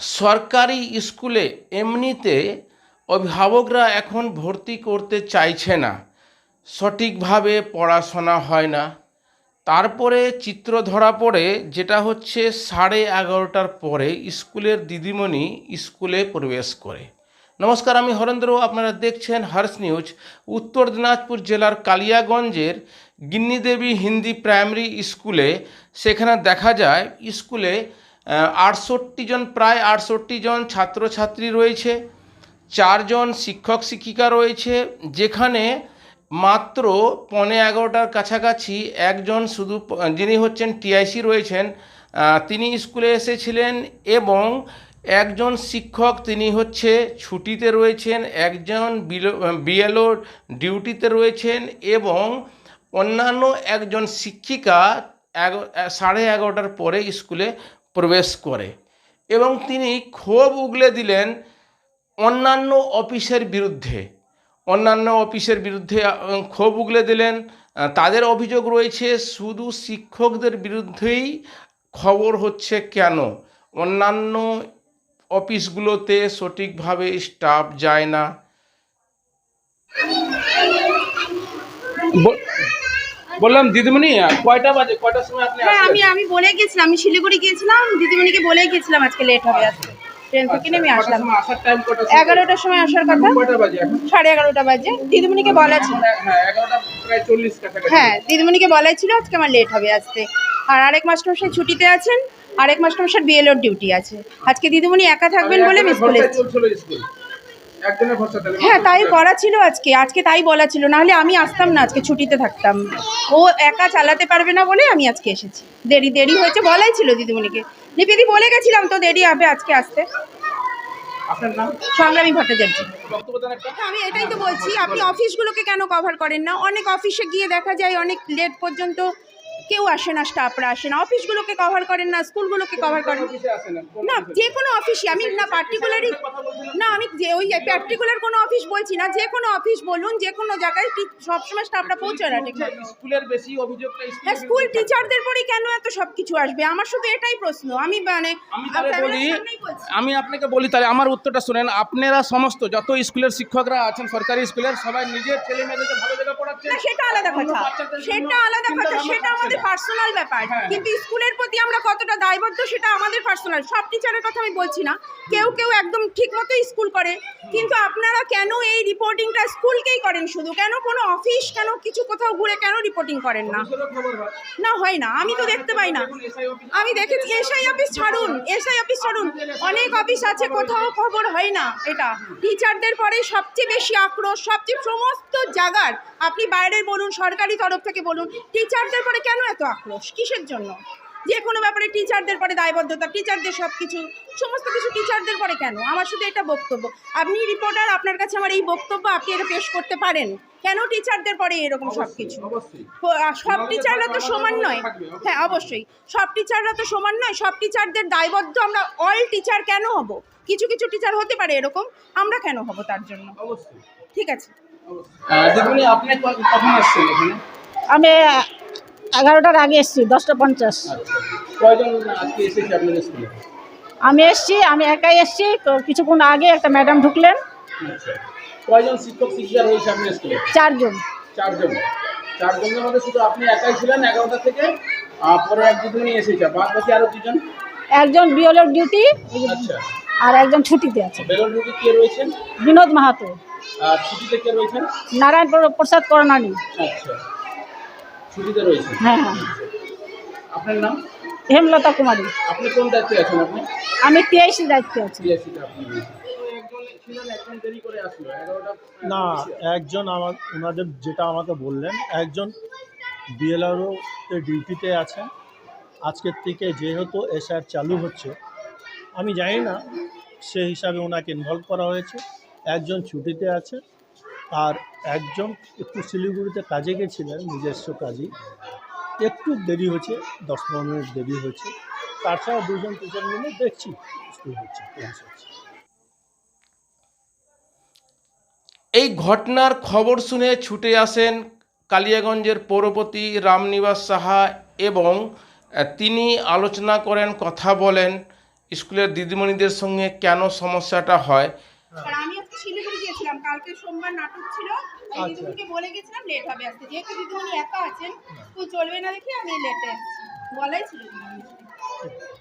সরকারি স্কুলে এমনিতে অভিভাবকরা এখন ভর্তি করতে চাইছে না। সঠিকভাবে পড়াশোনা হয় না। তারপরে চিত্র ধরা পড়ে, যেটা হচ্ছে সাড়ে এগারোটার পরে স্কুলের দিদিমণি স্কুলে প্রবেশ করে। নমস্কার, আমি হরেন্দ্র। আপনারা দেখছেন হর্ষ নিউজ, উত্তর দিনাজপুর জেলার কালিয়াগঞ্জের গিন্নিদেবী হিন্দি প্রাইমারি স্কুলে। সেখানে দেখা যায়, স্কুলে আটষট্টি জন, প্রায় আটষট্টি জন ছাত্রছাত্রী রয়েছে চারজন শিক্ষক শিক্ষিকা রয়েছে, যেখানে মাত্র পনে এগারোটার কাছাকাছি একজন শুধু যিনি হচ্ছেন টিআইসি রয়েছেন তিনি স্কুলে এসেছিলেন এবং একজন শিক্ষক তিনি হচ্ছে ছুটিতে রয়েছেন, একজন বিএলও ডিউটিতে রয়েছেন এবং অন্যান্য একজন শিক্ষিকা সাড়ে এগারোটার পরে স্কুলে প্রবেশ করে এবং তিনি ক্ষোভ উগলে দিলেন অন্যান্য অফিসের বিরুদ্ধে। অন্যান্য অফিসের বিরুদ্ধে ক্ষোভ উগলে দিলেন। তাদের অভিযোগ রয়েছে, শুধু শিক্ষকদের বিরুদ্ধেই খবর হচ্ছে কেন? অন্যান্য অফিসগুলোতে সঠিকভাবে স্টাফ যায় না। বললাম দিদিমণি কয়টা বাজে? কয়টার সময় আপনি হ্যাঁ আমি আমি বলে গেছিলাম আমি শিলিগুড়ি গিয়েছিলাম দিদিমণিকে বলে গেছিলাম আজকে লেট হবে আসতে ট্রেন থেকে নেমে আসলাম। আসার টাইম কটা এগারোটার সময় আসার কথা। কয়টা বাজে এখন? সাড়ে এগারোটা বাজে। দিদিমণিকে বলা ছিল। হ্যাঁ কাছাকাছি। হ্যাঁ দিদিমণিকে বলাই ছিল আজকে আমার লেট হবে আসতে আর আরেক মাস্টারমশাই ছুটিতে আছেন আরেক মাস্টারমশাই বিএলওর ডিউটি আছে। আজকে দিদিমণি একা থাকবেন বলে মিস করে হ্যাঁ তাই করা ছিল আজকে আজকে তাই বলা ছিল। নাহলে আমি আসতাম না আজকে ছুটিতে থাকতাম। ও একা চালাতে পারবে না বলে আমি আজকে এসেছি। দেরি দেরি হয়েছে বলাই ছিল দিদিমণিকে। লিপিদি বলে গেছিলাম তো দেরি হবে আজকে আসতে। সংগ্রামী ভট্টাচার্য। আমি এটাই তো বলছি আপনি অফিসগুলোকে কেন কভার করেন না? অনেক অফিসে গিয়ে দেখা যায় অনেক লেট পর্যন্ত কেউ আসে না স্টাফরা আসে না। অফিসগুলোকে কভার করেন না স্কুলগুলোকে কভার করেন না? যে কোনো অফিসই আমি না পার্টিকুলারই না আমি যে ওই পার্টিকুলার কোনো অফিস বলছি না যে কোনো অফিস বলুন যে কোনো জায়গায় সবসময় স্টাফরা পৌঁছায় না ঠিক স্কুলের বেশি অভিযোগটা হ্যাঁ স্কুল টিচারদের পরে কেন এত সব কিছু আসবে? আমার শুধু এটাই প্রশ্ন। আমি মানে আমি বলি আমি আপনাকে বলি তাহলে আমার উত্তরটা শুনেন। আপনারা সমস্ত যত স্কুলের শিক্ষকরা আছেন সরকারি স্কুলের সবাই নিজের ছেলে মেয়েদেরকে ভালো জায়গা পড়াচ্ছেন। সেটা আলাদা কথা। সেটা আলাদা কথা। সেটা আমাদের। পার্সোনাল ব্যাপার। হ্যাঁ। কিন্তু স্কুলের প্রতি আমরা কতটা দায়বদ্ধ সেটা আমাদের পার্সোনাল সব টিচারের কথা আমি বলছি না। কেউ কেউ একদম ঠিক মতো স্কুল করে। কিন্তু আপনারা কেন এই রিপোর্টিংটা স্কুলকেই করেন শুধু? কেন কোনো অফিস কেন কিছু কোথাও ঘুরে কেন রিপোর্টিং করেন না। না হয় না। আমি তো দেখতে পাই না। আমি দেখেছি এসআই অফিস ছাড়ুন এসআই অফিস ছাড়ুন। অনেক অফিস আছে কোথাও খবর হয় না এটা। টিচারদের পরে সবচেয়ে বেশি আক্রোশ সবচেয়ে সমস্ত জায়গার আপনি বাইরের বলুন সরকারি তরফ থেকে বলুন টিচারদের পরে কেন এত আক্রোশ? কিসের জন্য? যে কোনো ব্যাপারে টিচারদের পরে দায়বদ্ধতা টিচারদের সব কিছু সমস্ত কিছু টিচারদের পরে কেন? আমার শুধু এটা বক্তব্য। আপনি রিপোর্টার আপনার কাছে আমার এই বক্তব্য আপনি এটা পেশ করতে পারেন। কেন টিচারদের পরে এরকম সব কিছু সব টিচাররা তো সমান নয়। হ্যাঁ অবশ্যই। সব টিচাররা তো সমান নয়। সব টিচারদের দায়বদ্ধ আমরা অল টিচার কেন হব? কিছু কিছু টিচার হতে পারে এরকম। আমরা কেন হব তার জন্য? ঠিক আছে। আপনি কখন আসছেন এখানে? আমি এগারোটার আগে এসেছি দশটা পঞ্চাশ। আমি এসেছি আমি একাই এসেছি কিছুক্ষণ আগে একটা ম্যাডাম ঢুকলেন। আচ্ছা। কয়জন শিক্ষক শিক্ষিকা রয়েছে আপনার স্কুলে? চারজন। চারজন। চারজনের মধ্যে শুধু আপনি একাই ছিলেন এগারোটা থেকে পরে এক দিদিমণি এসেছে বাদ বাকি আরও দুজন? একজন বিওলের ডিউটি আচ্ছা। আর একজন ছুটিতে আছে। কে রয়েছেন? বিনোদ মাহাতো। আর ছুটিতে কে রয়েছেন? নারায়ণ প্রসাদ করণানি আচ্ছা। ছুটিতে রয়েছেন? হ্যাঁ হ্যাঁ। আপনার নাম? হেমলতা কুমারী। আপনি কোন দায়িত্বে আছেন আপনি? আমি টিআইসি দায়িত্বে আছি। না একজন আমার ওনাদের যেটা আমাকে বললেন একজন বিএলআরও ডিউটিতে আছেন। আজকের থেকে যেহেতু এসআর চালু হচ্ছে আমি জানি না সেই হিসাবে ওনাকে ইনভলভ করা হয়েছে। একজন ছুটিতে আছে আর একজন একটু শিলিগুড়িতে কাজে গেছিলেন, নিজস্ব কাজে একটু দেরি হয়েছে, দশ পনেরো মিনিট দেরি হয়েছে। তাছাড়া দুজন টিচার মিলে দেখছি, স্কুল হচ্ছে হচ্ছে। এই ঘটনার খবর শুনে ছুটে আসেন কালিয়াগঞ্জের পৌরপতি রামনিবাস সাহা এবং তিনি আলোচনা করেন, কথা বলেন, স্কুলের দিদিমণিদের সঙ্গে কেন সমস্যাটা হয় আর আমি আজকে শিলিগুড়ি গিয়েছিলাম। কালকে সোমবার নাটক ছিল। আমি আচ্ছা। দিদিমণিকে বলে গেছিলাম লেট হবে আজকে। যেহেতু দিদিমণি একা আছেন স্কুল চলবে না দেখে আমি লেটে এসেছি বলাই ছিল।